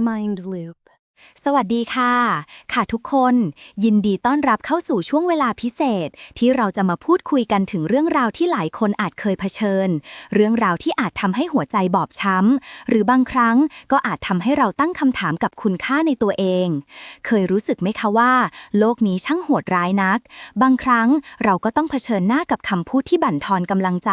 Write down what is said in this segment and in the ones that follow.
Mind Loop สวัสดีค่ะ ค่ะทุกคน ยินดีต้อนรับเข้าสู่ช่วงเวลาพิเศษ ที่เราจะมาพูดคุยกันถึงเรื่องราวที่หลายคนอาจเคยเผชิญ เรื่องราวที่อาจทำให้หัวใจบอบช้ำ หรือบางครั้งก็อาจทำให้เราตั้งคำถามกับคุณค่าในตัวเอง เคยรู้สึกไหมคะว่า โลกนี้ช่างโหดร้ายนัก บางครั้งเราก็ต้องเผชิญหน้ากับคำพูดที่บั่นทอนกำลังใจ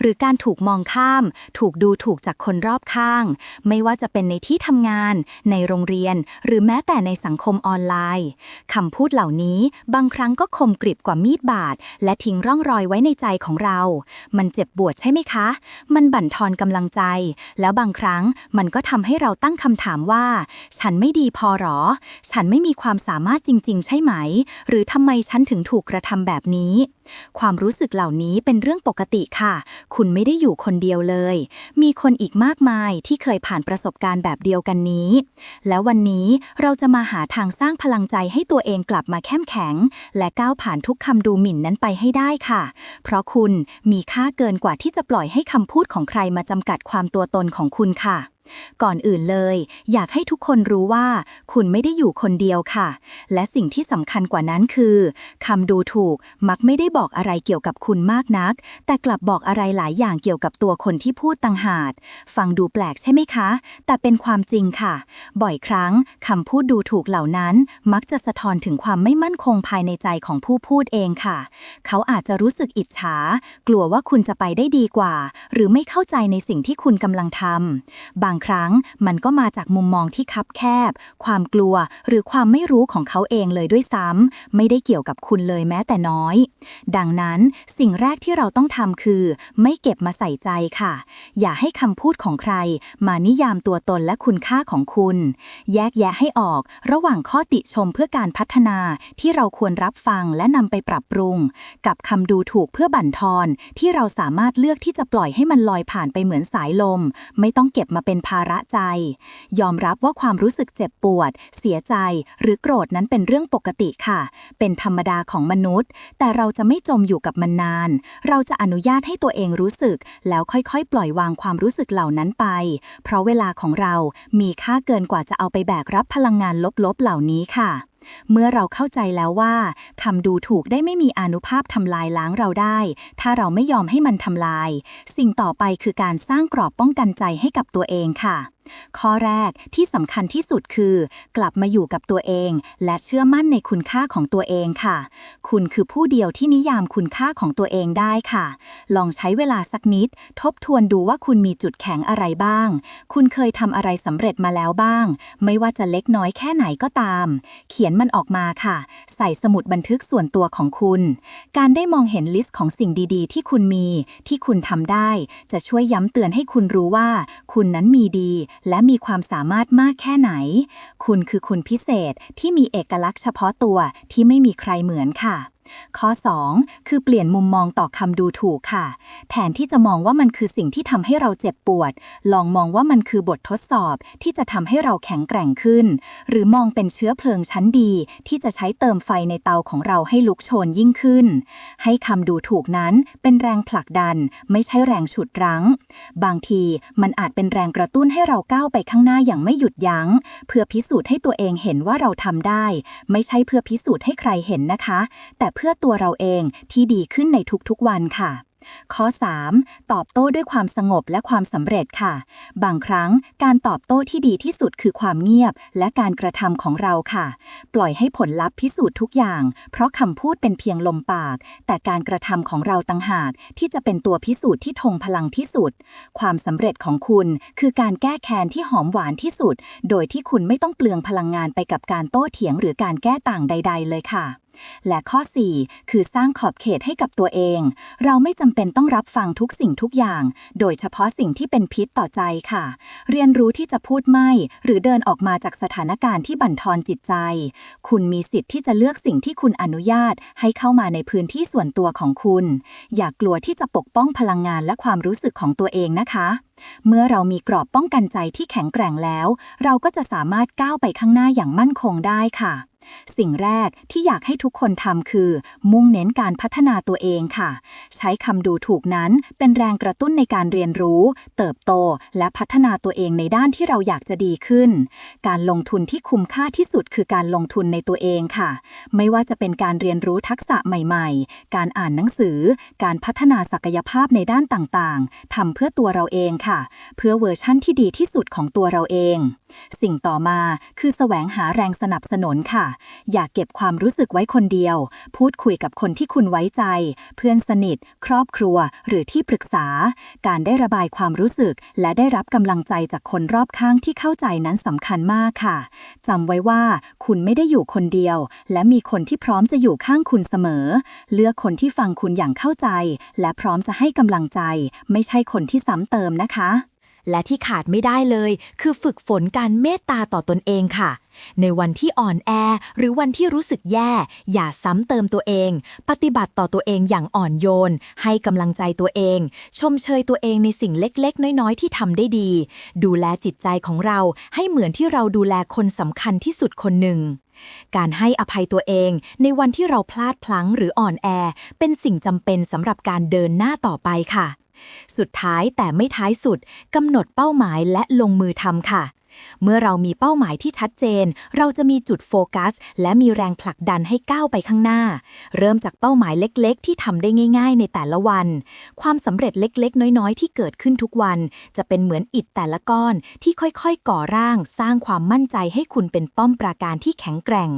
หรือการถูกมองข้าม ถูกดูถูกจากคนรอบข้าง ไม่ว่าจะเป็นในที่ทำงาน ในโรงเรียนหรือแม้แต่ในสังคมออนไลน์คำพูดเหล่านี้บางครั้งก็คมกริบกว่ามีดบาด และทิ้งร่องรอยไว้ในใจของเรา มันเจ็บปวดใช่ไหมคะ มันบั่นทอนกำลังใจ แล้วบางครั้งมันก็ทำให้เราตั้งคำถามว่า ฉันไม่ดีพอหรอ ฉันไม่มีความสามารถจริง ๆ ใช่ไหม หรือทำไมฉันถึงถูกกระทำแบบนี้ความรู้สึกเหล่านี้เป็นเรื่องปกติค่ะ คุณไม่ได้อยู่คนเดียวเลย มีคนอีกมากมายที่เคยผ่านประสบการณ์แบบเดียวกันนี้ แล้ววันนี้เราจะมาหาทางสร้างพลังใจให้ตัวเองกลับมาเข้มแข็ง และก้าวผ่านทุกคำดูหมิ่นนั้นไปให้ได้ค่ะ เพราะคุณมีค่าเกินกว่าที่จะปล่อยให้คำพูดของใครมาจำกัดความตัวตนของคุณค่ะ ก่อนอื่นเลย อยากให้ทุกคนรู้ว่า คุณไม่ได้อยู่คนเดียวค่ะ และสิ่งที่สำคัญกว่านั้นคือคำดูถูกมักไม่ได้บอกอะไรเกี่ยวกับคุณมากนัก แต่กลับบอกอะไรหลายอย่างเกี่ยวกับตัวคนที่พูดต่างหากฟังดูแปลกใช่ไหมคะ แต่เป็นความจริงค่ะ บ่อยครั้งคำพูดดูถูกเหล่านั้น มักจะสะท้อนถึงความไม่มั่นคงภายในใจของผู้พูดเองค่ะ เขาอาจจะรู้สึกอิจฉา กลัวว่าคุณจะไปได้ดีกว่า หรือไม่เข้าใจในสิ่งที่คุณกำลังทำบางครั้งมันก็มาจากมุมมองที่คับแคบ ความกลัวหรือความไม่รู้ของเขาเองเลยด้วยซ้ำไม่ได้เกี่ยวกับคุณเลยแม้แต่น้อย ดังนั้นสิ่งแรกที่เราต้องทำคือ ไม่เก็บมาใส่ใจค่ะ อย่าให้คำพูดของใคร มานิยามตัวตนและคุณค่าของคุณ แยกแยะให้ออกระหว่างข้อติชมเพื่อการพัฒนาที่เราควรรับฟังและนำไปปรับปรุง กับคำดูถูกเพื่อบั่นทอนที่เราสามารถเลือกที่จะปล่อยให้มันลอยผ่านไปเหมือนสายลม ไม่ต้องเก็บมาเป็นภาระใจ ยอมรับว่าความรู้สึกเจ็บปวด เสียใจ หรือโกรธนั้นเป็นเรื่องปกติค่ะ เป็นธรรมดาของมนุษย์ แต่เราจะไม่จมอยู่กับมันนาน เราจะอนุญาตให้ตัวเองรู้สึก แล้วค่อยๆ ปล่อยวางความรู้สึกเหล่านั้นไป เพราะเวลาของเรามีค่าเกินกว่าจะเอาไปแบกรับพลังงานลบๆเหล่านี้ค่ะ เมื่อเราเข้าใจแล้วว่าคำดูถูกได้ไม่มีอนุภาพทำลายล้างเราได้ ถ้าเราไม่ยอมให้มันทำลาย สิ่งต่อไปคือการสร้างกรอบป้องกันใจให้กับตัวเองค่ะ ข้อแรกที่สำคัญที่สุดคือ กลับมาอยู่กับตัวเอง และเชื่อมั่นในคุณค่าของตัวเองค่ะ คุณคือผู้เดียวที่นิยามคุณค่าของตัวเองได้ค่ะ ลองใช้เวลาสักนิด ทบทวนดูว่าคุณมีจุดแข็งอะไรบ้าง คุณเคยทำอะไรสำเร็จมาแล้วบ้าง ไม่ว่าจะเล็กน้อยแค่ไหนก็ตาม เขียนมันออกมาค่ะ ใส่สมุดบันทึกส่วนตัวของคุณ การได้มองเห็นลิสต์ของสิ่งดี ๆ ที่คุณมี ที่คุณทำได้ จะช่วยย้ำเตือนให้คุณรู้ว่า คุณนั้นมีดีและมีความสามารถมากแค่ไหน คุณคือคุณพิเศษที่มีเอกลักษณ์เฉพาะตัวที่ไม่มีใครเหมือนค่ะ ข้อ 2 คือเปลี่ยนมุมมองต่อคำดูถูกค่ะ แทนที่จะมองว่ามันคือสิ่งที่ทำให้เราเจ็บปวด ลองมองว่ามันคือบททดสอบที่จะทำให้เราแข็งแกร่งขึ้น หรือมองเป็นเชื้อเพลิงชั้นดี ที่จะใช้เติมไฟในเตาของเราให้ลุกโชนยิ่งขึ้น ให้คำดูถูกนั้นเป็นแรงผลักดัน ไม่ใช่แรงฉุดรั้ง บางทีมันอาจเป็นแรงกระตุ้นให้เราก้าวไปข้างหน้าอย่างไม่หยุดยัง้ง เพื่อพิสูจน์ให้ตัวเองเห็นว่าเราทำได้ ไม่ใช่เพื่อพิสูจน์ให้ใครเห็นนะคะ แต่เพื่อตัวเราเองที่ดีขึ้นในทุกๆวันค่ะ ข้อ 3. ตอบโต้ด้วยความสงบและความสำเร็จค่ะ บางครั้งการตอบโต้ที่ดีที่สุดคือความเงียบ และการกระทำของเราค่ะ ปล่อยให้ผลลัพธ์พิสูจน์ทุกอย่าง เพราะคำพูดเป็นเพียงลมปาก แต่การกระทำของเราต่างหาก ที่จะเป็นตัวพิสูจน์ที่ทงพลังที่สุด ความสำเร็จของคุณคือการแก้แค้นที่หอมหวานที่สุด โดยที่คุณไม่ต้องเปลืองพลังงานไปกับการโต้เถียงหรือการแก้ต่างใด ๆ เลยค่ะ และข้อ 4 คือสร้างขอบเขตให้กับตัวเอง เราไม่จำเป็นต้องรับฟังทุกสิ่งทุกอย่าง โดยเฉพาะสิ่งที่เป็นพิษต่อใจค่ะ เรียนรู้ที่จะพูดไม่ หรือเดินออกมาจากสถานการณ์ที่บั่นทอนจิตใจ คุณมีสิทธิ์ที่จะเลือกสิ่งที่คุณอนุญาต ให้เข้ามาในพื้นที่ส่วนตัวของคุณ อย่ากกลัวที่จะปกป้องพลังงานและความรู้สึกของตัวเองนะคะเมื่อเรามีกรอบป้องกันใจที่แข็งแกร่งแล้ว เราก็จะสามารถก้าวไปข้างหน้าอย่างมั่นคงได้ค่ะ สิ่งแรกที่อยากให้ทุกคนทำคือ มุ่งเน้นการพัฒนาตัวเองค่ะ ใช้คำดูถูกนั้นเป็นแรงกระตุ้นในการเรียนรู้ เติบโตและพัฒนาตัวเองในด้านที่เราอยากจะดีขึ้น การลงทุนที่คุ้มค่าที่สุดคือการลงทุนในตัวเองค่ะ ไม่ว่าจะเป็นการเรียนรู้ทักษะใหม่ๆ การอ่านหนังสือ การพัฒนาศักยภาพในด้านต่างๆทำเพื่อตัวเราเองค่ะ เพื่อเวอร์ชั่นที่ดีที่สุดของตัวเราเอง สิ่งต่อมาคือแสวงหาแรงสนับสนุนค่ะอย่าเก็บความรู้สึกไว้คนเดียว พูดคุยกับคนที่คุณไว้ใจ เพื่อนสนิท ครอบครัว หรือที่ปรึกษา การได้ระบายความรู้สึก และได้รับกำลังใจจากคนรอบข้างที่เข้าใจนั้นสำคัญมากค่ะจำไว้ว่า คุณไม่ได้อยู่คนเดียว และมีคนที่พร้อมจะอยู่ข้างคุณเสมอ เลือกคนที่ฟังคุณอย่างเข้าใจ และพร้อมจะให้กำลังใจ ไม่ใช่คนที่ซ้ำเติมนะคะ และที่ขาดไม่ได้เลย คือฝึกฝนการเมตตาต่อตนเองค่ะ ในวันที่อ่อนแอหรือวันที่รู้สึกแย่ อย่าซ้ำเติมตัวเอง ปฏิบัติต่อตัวเองอย่างอ่อนโยน ให้กำลังใจตัวเอง ชมเชยตัวเองในสิ่งเล็กๆ น้อยๆ ที่ทำได้ดี ดูแลจิตใจของเราให้เหมือนที่เราดูแลคนสำคัญที่สุดคนหนึ่งการให้อภัยตัวเองในวันที่เราพลาดพลั้งหรืออ่อนแอ เป็นสิ่งจำเป็นสำหรับการเดินหน้าต่อไปค่ะ สุดท้ายแต่ไม่ท้ายสุดกำหนดเป้าหมายและลงมือทำค่ะ เมื่อเรามีเป้าหมายที่ชัดเจน เราจะมีจุดโฟกัส และมีแรงผลักดันให้ก้าวไปข้างหน้า เริ่มจากเป้าหมายเล็กๆ ที่ทำได้ง่าย ๆ ในแต่ละวัน ความสำเร็จเล็กๆ น้อยๆ ที่เกิดขึ้นทุกวัน จะเป็นเหมือนอิฐแต่ละก้อนที่ค่อยๆ ก่อร่าง สร้างความมั่นใจให้คุณเป็นป้อมปราการที่แข็งแกร่ง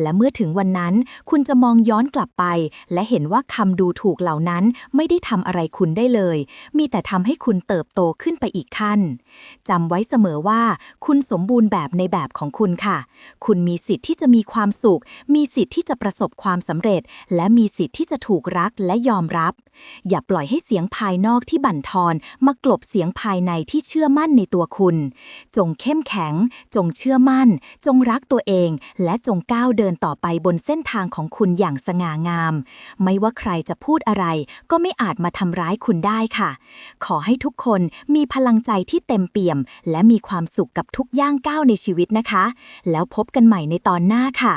และเมื่อถึงวันนั้นคุณจะมองย้อนกลับไป และเห็นว่าคำดูถูกเหล่านั้นไม่ได้ทำอะไรคุณได้เลย มีแต่ทำให้คุณเติบโตขึ้นไปอีกขั้นจำไว้เสมอว่าคุณสมบูรณ์แบบในแบบของคุณค่ะ คุณมีสิทธิ์ที่จะมีความสุข มีสิทธิ์ที่จะประสบความสำเร็จ และมีสิทธิ์ที่จะถูกรักและยอมรับ อย่าปล่อยให้เสียงภายนอกที่บั่นทอน มากลบเสียงภายในที่เชื่อมั่นในตัวคุณ จงเข้มแข็ง จงเชื่อมั่น จงรักตัวเอง และจงก้าวเดินต่อไปบนเส้นทางของคุณอย่างสง่างาม ไม่ว่าใครจะพูดอะไร ก็ไม่อาจมาทำร้ายคุณได้ค่ะ ขอให้ทุกคนมีพลังใจที่เต็มเปี่ยม และมีความสุขกับกับทุกย่างก้าวในชีวิตนะคะ แล้วพบกันใหม่ในตอนหน้าค่ะ